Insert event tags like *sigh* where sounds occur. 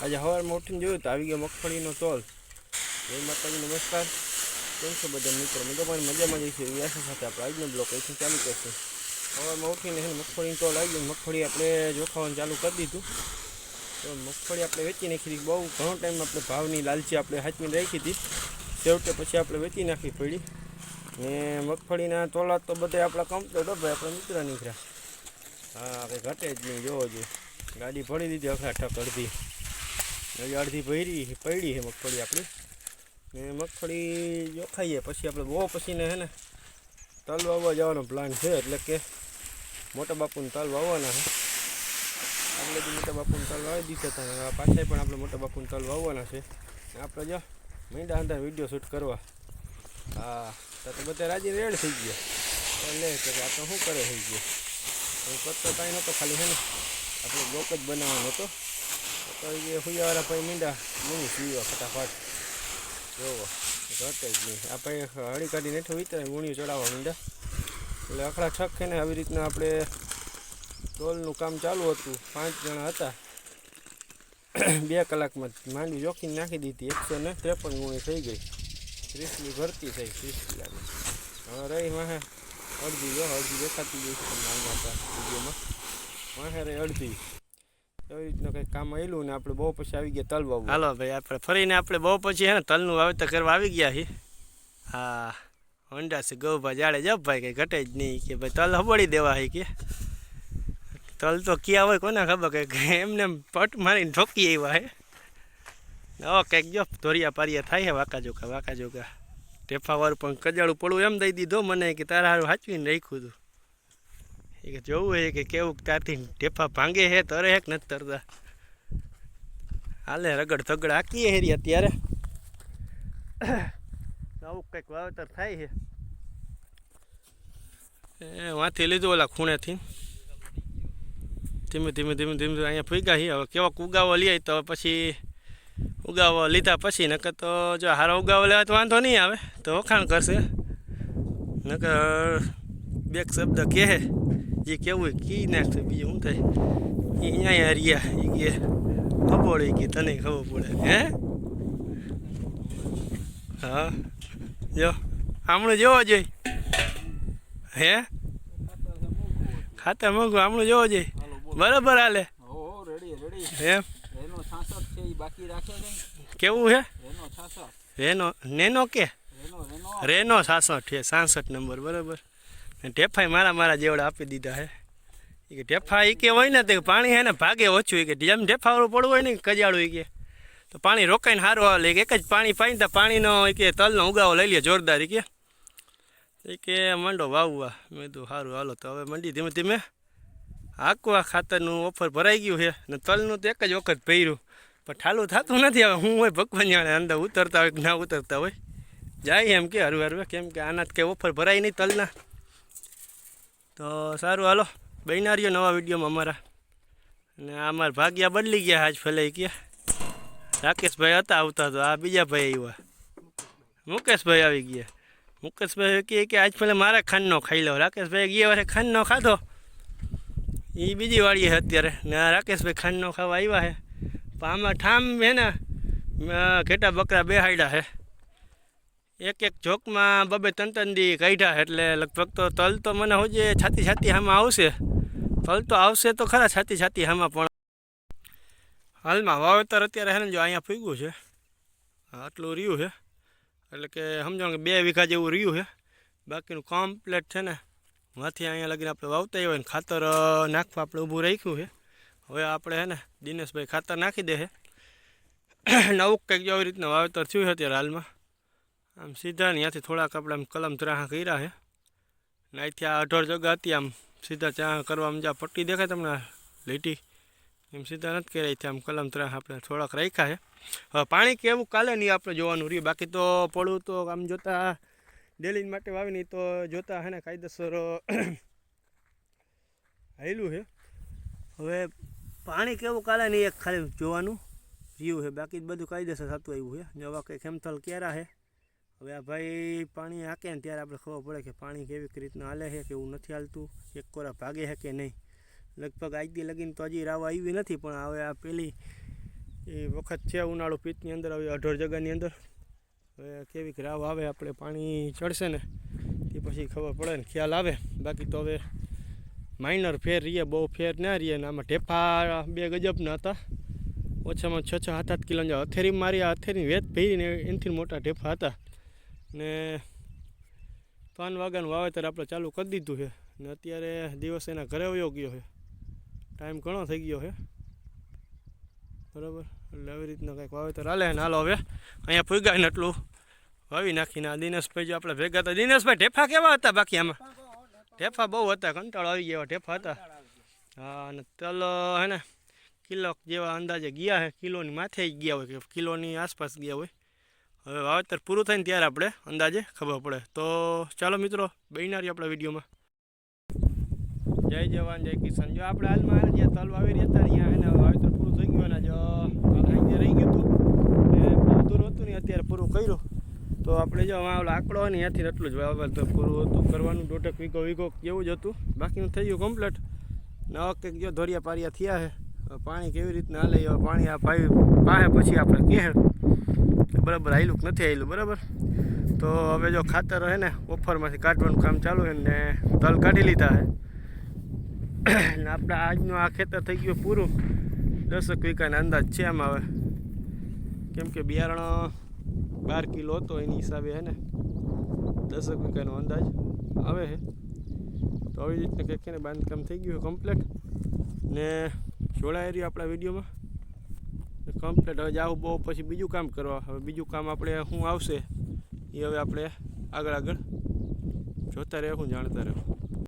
આજે સવારમાં ઉઠીને જોયું તો આવી ગયો મગફળીનો તોલ જય માતાજી, નમસ્કાર. કેમ છો બધા મિત્રો? મજા પણ મજામાં જઈશું એવી સાથે આપણે આજનો બ્લોક અહીંથી ચાલુ કરશું. સવારમાં ઉઠીને મગફળીનો તોલ આવી ગયો. મગફળી આપણે જોખાવાનું ચાલુ કરી દીધું. તો મગફળી આપણે વેચી નાખી બહુ ઘણો ટાઈમ આપણે ભાવની લાલચી આપણે હાચવીને રાખી હતી. છેવટે પછી આપણે વેચી નાખવી પડી. ને મગફળીના તોલા તો બધા આપણા કમ્પ્લેટ હો ભાઈ. આપણા મિત્ર નીકળ્યા. હા કંઈ ઘટે જ નહીં. જોવો જોઈએ. ગાડી ભરી દીધી અખા ઠક અડધી અડધી ભરી પડી છે મગફળી આપણી. ને મગફળી જોખાઈએ પછી આપણે બહુ પછીને હે ને તલ વાવવા જવાનો પ્લાન છે, એટલે કે મોટા બાપુને તલ વાવવાના છે આપણે બી મોટા બાપુને તલ વાવી દીધા હતા પાછા પણ આપણે મોટા બાપુને તલ વાવવાના છે આપણે જો મીંડા અંદર વીડિયો શૂટ કરવા. હા, તો બધા રાજી રેડ થઈ ગયા. લે કે આ તો શું કરે થઈ ગયો હું કરતો કાંઈ નહોતો ખાલી છે ને, આપણે બ્લોક જ બનાવવાનો હતો. તો એ હુયાવાળા ભાઈ મીંડા મૂની સીવા ફટાફટ જોવો ઘટે જ નહીં આ ભાઈ હળી કાઢી હેઠું વિતરે ગુણ્યું ચડાવવા મીંડા એટલે અખડા છક ને આવી રીતના આપણે ટોલનું કામ ચાલુ હતું પાંચ જણા હતા બે કલાકમાં માંડવી જોખીને નાખી દીધી એકસો ને ત્રેપન ગુણી થઈ ગઈ ત્રીસની ભરતી થઈ ત્રીસ કિલાની હવે રહી વાહે અડધી જો અડધી દેખાતી ગઈ આપણા વિડીયોમાં વાહે રહી અડધી એવી રીતનું કંઈક કામ આવેલું ને આપણે બહુ પછી આવી ગયા તલ વાવવા હાલો ભાઈ, આપણે ફરીને આપણે બહુ પછી હે ને તલનું વાવેતર કરવા આવી ગયા છીએ. હા, હોન્ડા છે ગૌભા જાડે જપ ભાઈ, કંઈ ઘટે જ નહીં કે ભાઈ તલ હબડી દેવા હે કે. તલ તો ક્યાં હોય કોને ખબર કે એમને એમ પટ મારીને ઠોકી આવ્યા હે. ઓ કંઈક જો ધોરિયા પારિયા થાય હે વાકા જોકા વાકા જોકા. ટેફાવાળું પણ કજાળું પડવું એમ દઈ દીધો મને કે તારા હારું હાચવીને રાખ્યું હતું એ જોવું હે કે કેવું ત્યાંથી ટેફા ભાંગે હે, તરે હેક નથી તરતા. હાલે, રગડ થગડ આકીએ હેરી અત્યારે. *coughs* આવું કંઈક વાવેતર થાય છે એ, વાંથી લીધું ઓલા ખૂણેથી. ધીમે ધીમે ધીમે ધીમે અહીંયા ફૂગ્યા છીએ હવે કેવો ઉગાવો લઈએ તો પછી ઉગાવો લીધા પછી, નકર તો જો હારો ઉગાવો લેવા તો વાંધો નહીં આવે. તો વખાણ કરશે. નકર બે શબ્દ કહે જે કેવું હોય કી નાખતું બીજું શું થાય? એ અહીંયા હરિયા એ કે ખબર કે તને ખબર પડે હે? હા જો આમણું જોવો જોઈએ હે? ખાતર મોંઘું આમણું જોવો જોઈએ બરાબર હાલે. એમ કેવું છે રેનો નેનો કે? રેનો સાસઠ છે સાસઠ નંબર બરાબર. ટેફાઈ મારા મારા જેવડા આપી દીધા હે. એ કે ટેફા એ કે હોય ને તે પાણી હે ને ભાગે ઓછું. એ કે જેમ ટેફાવાળું પડવું હોય ને કજાળું એ કે. તો પાણી રોકાઈને સારું આવે. એક જ પાણી પાઈ તો પાણીનો એ કે તલનો ઉગાવો લઈ લે જોરદાર એ કે. એ કે મંડો વાવવા. મેં કીધું સારું હાલો તો હવે મંડી ધીમે ધીમે હાકવા ખાતરનું ઓફર ભરાઈ ગયું છે. ને તલનું તો એક જ વખત ભર્યું પણ ઠાલું થતું નથી હવે. હું હોય ભગવાન જાણે અંદર ઉતરતા હોય કે ના ઉતરતા હોય. જાય એમ કે હરવે હરવે. કેમ કે આના કંઈ ઓફર ભરાય નહીં તલના. તો સારું, હાલો. બહેનારીઓ નવા વિડીયોમાં અમારા. અને અમારા ભાગ્યા બદલી ગયા આજ ફેલાઈ ગયા. રાકેશભાઈ હતા આવતા તો, આ બીજા ભાઈ આવ્યા મુકેશભાઈ આવી ગયા. મુકેશભાઈ કહે કે આજ પેલા મારા ખાનનો ખાઈ લો. રાકેશભાઈ ગયા વારે ખાનનો ખાધો. એ બીજી વાળી છે અત્યારે. ને આ રાકેશભાઈ ખાનનો ખાવા આવ્યા છે. પણ આમાં ઠામ છે ને ઘેટા બકરા બે હાડ્યા છે. એક એક જોકમાં બબે ત્રણ ત્રણ દી કાઢ્યા એટલે લગભગ તો તલ તો મને હોજે છાતી છાતી હામાં આવશે. તલ તો આવશે તો ખરા છાતી છાતી હામાં પણ. હાલમાં વાવેતર અત્યારે હે ને જો અહીંયા ફૂગ્યું છે. આટલું રહ્યું છે. એટલે કે સમજો કે બે વીઘા જેવું રહ્યું છે. બાકીનું કમ્પ્લેટ છે ને. માંથી અહીંયા લગીને આપણે વાવતા હોય ને ખાતર નાખવા આપણે ઊભું રાખ્યું છે. હવે આપણે હે ને દિનેશભાઈ ખાતર નાખી દે છે. નવું કંઈક આવી રીતના વાવેતર થયું છે અત્યારે હાલમાં. આમ સીધા ને ત્યાંથી થોડાક આપણે આમ કલમ ત્રાહા કર્યા છે ને આ અઢાર જગ્યા હતી આમ સીધા ત્યાં કરવામાં જ્યાં પટ્ટી દેખાય તમને લીટી, એમ સીધા નથી કર્યા અહીંથી આમ કલમ ત્રાહ આપણે થોડાક રાખ્યા છે હવે પાણી કેવું કાલે નહીં આપણે જોવાનું રહ્યું. બાકી તો પડવું તો આમ જોતા ડેલી માટે વાવી નહીં તો જોતા હે ને કાયદેસર *coughs* હાયલું છે હવે પાણી કેવું કાલે નહીં એક ખાલી જોવાનું રહ્યું છે બાકી બધું કાયદેસર થતું આવ્યું છે જવા કંઈક ખેમથલ ક્યારા છે હવે આ ભાઈ પાણી હાકે ને ત્યારે આપણે ખબર પડે કે પાણી કેવી રીતના હાલે છે કે એવું નથી હાલતું, એક કોરા ભાગે છે કે નહીં. લગભગ આજથી લગીને તો હજી રાવ આવી નથી, પણ હવે આ પેલી એ વખત છે ઉનાળુ પીતની અંદર આવી અઢોર જગાની અંદર. હવે કેવીક રાવ આવે, આપણે પાણી ચડશે ને તે પછી ખબર પડે ને, ખ્યાલ આવે. બાકી તો હવે માઇનર ફેર રહીએ બહુ ફેર ના રહીએ ને આમાં ઢેફા બે ગજબના હતા. ઓછામાં છ છ સાત સાત કિલો હથેરી મારી આ હથેરી વેત ભરીને એનાથી મોટા ઢેફા હતા. ને પાન વાગ્યાનું વાવેતર આપણે ચાલુ કરી દીધું છે. ને અત્યારે દિવસ એના ઘરે વયો ગયો છે. ટાઈમ ઘણો થઈ ગયો છે. બરાબર? એટલે આવી રીતના કંઈક વાવેતર હાલે ને હાલો હવે. અહીંયા ફૂગ્યા ને એટલું વાવી નાખીને આ દિનેશભાઈ જો આપણે ભેગા હતા. દિનેશભાઈ, ઢેફા કેવા હતા બાકી આમાં? ઢેફા બહુ હતા, કંટાળો આવી ગયા ઢેફા હતા. હા, અને તલ હે ને કિલો જેવા અંદાજે ગયા છે. કિલોની માથે ગયા હોય કે કિલોની આસપાસ ગયા હોય. હવે વાવેતર પૂરું થાય ને ત્યારે આપણે અંદાજે ખબર પડે. તો ચાલો મિત્રો બહેનારી આપણા વિડીયોમાં. જય જવાન, જય કિસાન. જો આપણે હાલમાં હાલ જ્યાં તલ વાવી રહ્યા હતા અહીંયા એને વાવેતર પૂરું થઈ ગયું અને જો અહીંયા રહી ગયું હતું, એ પૂરું હતું ને અત્યારે પૂરું કર્યું. તો આપણે જો આમાં ઓલો આંકડો હોય ને ત્યાંથી એટલું જ વાવેતર પૂરું હતું. કરવાનું દોઢેક વીઘો વીઘો એવું જ હતું. બાકીનું થઈ ગયું કમ્પ્લીટ ને આ વખતે જો ધોરિયા પારિયા થયા છે. પાણી કેવી રીતના હાલે પાણી આ ભાઈ પાસે પછી આપણે કહે બરાબર આવેલું નથી આવેલું બરાબર? તો હવે જો ખાતર હે ને, ઓફરમાંથી કાઢવાનું કામ ચાલુ છે ને, તલ કાઢી લીધા છે ને આપણે આજનું આ ખેતર થઈ ગયું પૂરું. દસક વીઘાના અંદાજ છે આમાં હવે. કેમ કે બિયારણ બાર કિલો હતો એની હિસાબે હે ને દસક વીઘાનો અંદાજ આવે છે તો આવી રીતના કંઈક ને બાંધકામ થઈ ગયું કમ્પ્લીટ ને જોડાઈ રહ્યું આપણા વિડીયોમાં. કમ્પ્લીટ હવે જાવું બહુ પછી બીજું કામ કરવા. હવે બીજું કામ આપણે શું આવશે એ હવે આપણે આગળ આગળ જોતા રહેવું, જાણતા રહેવું.